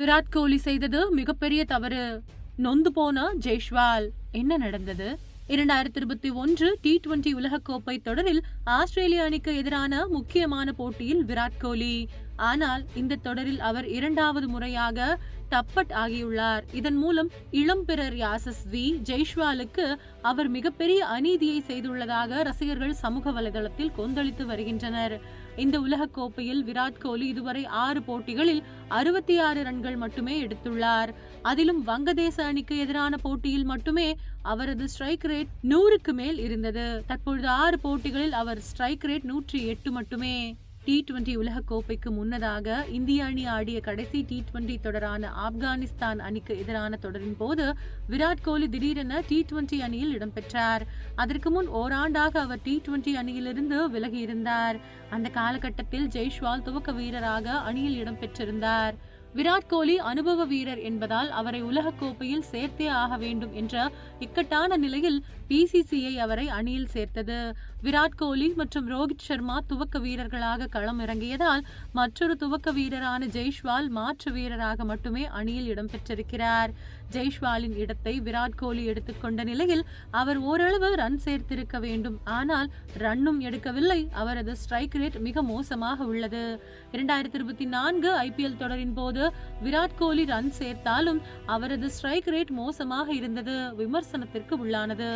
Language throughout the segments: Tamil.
விராட் கோலி செய்தது மிகப்பெரிய தவறு. நொந்து போன ஜெய்ஷ்வால். என்ன நடந்தது? இரண்டாயிரத்தி இருபத்தி ஒன்று டி டுவெண்டி உலகக்கோப்பை தொடரில் ஆஸ்திரேலிய அணிக்கு எதிரான முக்கியமான போட்டியில் விராட் கோலி. ஆனால் இந்த தொடரில் அவர் இரண்டாவது முறையாக டப்பட் ஆகியுள்ளார். இதன் மூலம் இளம்பிறர் யாசஸ்வி ஜெய்ஷ்வாலுக்கு அவர் மிகப்பெரிய அநீதியை செய்துள்ளதாக ரசிகர்கள் சமூக வலைதளத்தில் கொந்தளித்து வருகின்றனர். இந்த உலக கோப்பையில் விராட் கோலி இதுவரை ஆறு போட்டிகளில் அறுபத்தி ஆறு ரன்கள் மட்டுமே எடுத்துள்ளார். அதிலும் வங்கதேச அணிக்கு எதிரான போட்டியில் மட்டுமே அவரது ஸ்ட்ரைக் ரேட் நூறுக்கு மேல் இருந்தது. தற்பொழுது ஆறு போட்டிகளில் அவர் ஸ்ட்ரைக் ரேட் நூற்றி எட்டு மட்டுமே. டி டுவெண்டி உலகக்கோப்பைக்கு முன்னதாக இந்திய அணி ஆடிய கடைசி டி டுவெண்டி தொடரான ஆப்கானிஸ்தான் அணிக்கு எதிரான தொடரின் போது விராட் கோலி திடீரென டி டுவெண்டி அணியில் இடம்பெற்றார் அதற்கு முன் ஓராண்டாக அவர் டி டுவெண்டி அணியிலிருந்து விலகி இருந்தார் அந்த காலகட்டத்தில் ஜெய்ஷ்வால் துவக்க வீரராக அணியில் இடம்பெற்றிருந்தார் விராட் கோலி அனுபவ வீரர் என்பதால் அவரை உலகக்கோப்பையில் சேர்த்தே ஆக வேண்டும் என்ற இக்கட்டான நிலையில் பிசிசிஐ அவரை அணியில் சேர்த்தது. விராட் கோலி மற்றும் ரோஹித் சர்மா துவக்க வீரர்களாக களம் இறங்கியதால் மற்றொரு துவக்க வீரரான ஜெய்ஷ்வால் மாற்று வீரராக மட்டுமே அணியில் இடம்பெற்றிருக்கிறார் ஜெய்ஷ்வாலின் இடத்தை விராட் கோலி எடுத்துக்கொண்ட நிலையில் அவர் ஓரளவு ரன் சேர்த்திருக்க வேண்டும். ஆனால் ரன்னும் எடுக்கவில்லை. அவரது ஸ்ட்ரைக் ரேட் மிக மோசமாக உள்ளது. இரண்டாயிரத்தி இருபத்தி நான்கு ஐபிஎல் தொடரின் போது விராட் கோலி ரன் சேர்த்தாலும் அவரது ஸ்ட்ரைக் ரேட் மோசமாக இருந்தது விமர்சனத்திற்கு உள்ளானது.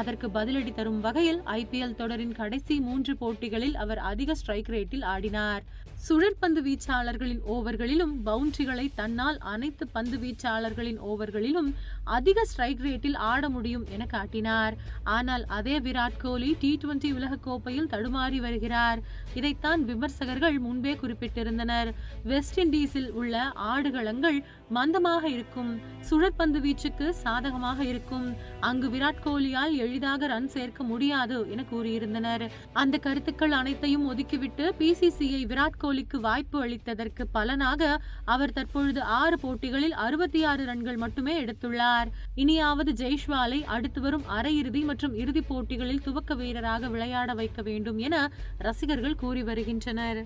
அதற்கு பதிலடி தரும் வகையில் ஐபிஎல் தொடரின் கடைசி மூன்று போட்டிகளில் அவர் அதிக ஸ்ட்ரைக் ரேட்டில் ஆடினார். சுழற்பந்து வீச்சாளர்களின் ஓவர்களிலும் பவுண்டரிகளை தன்னால் அனைத்து பந்து வீச்சாளர்களின் ஓவர்களிலும் அதிக ஸ்ட்ரைக் ரேட்டில் ஆட முடியும் என காட்டினார். ஆனால் அதே விராட் கோலி டி டுவெண்டி உலக கோப்பையில் தடுமாறி வருகிறார். இதைத்தான் விமர்சகர்கள் முன்பே குறிப்பிட்டிருந்தனர். வெஸ்ட் இண்டீஸில் உள்ள ஆடுகளங்கள் மந்தமாக இருக்கும். சுழற்பந்து வீச்சுக்கு சாதகமாக இருக்கும். அங்கு விராட் கோலியால் எளிதாக ரன் சேர்க்க முடியாது என கூறியிருந்தனர். அந்த கருத்துக்கள் அனைத்தையும் ஒதுக்கிவிட்டு பிசிசிஐ விராட் கோலிக்கு வாய்ப்பு அளித்ததற்கு பலனாக அவர் தற்பொழுது ஆறு போட்டிகளில் அறுபத்தி ஆறு ரன்கள் மட்டுமே எடுத்துள்ளார். இனியாவது ஜெய்ஷ்வாலை அடுத்து வரும் அரையிறுதி மற்றும் இறுதிப் போட்டிகளில் துவக்க வீரராக விளையாட வைக்க வேண்டும் என ரசிகர்கள் கூறி வருகின்றனர்.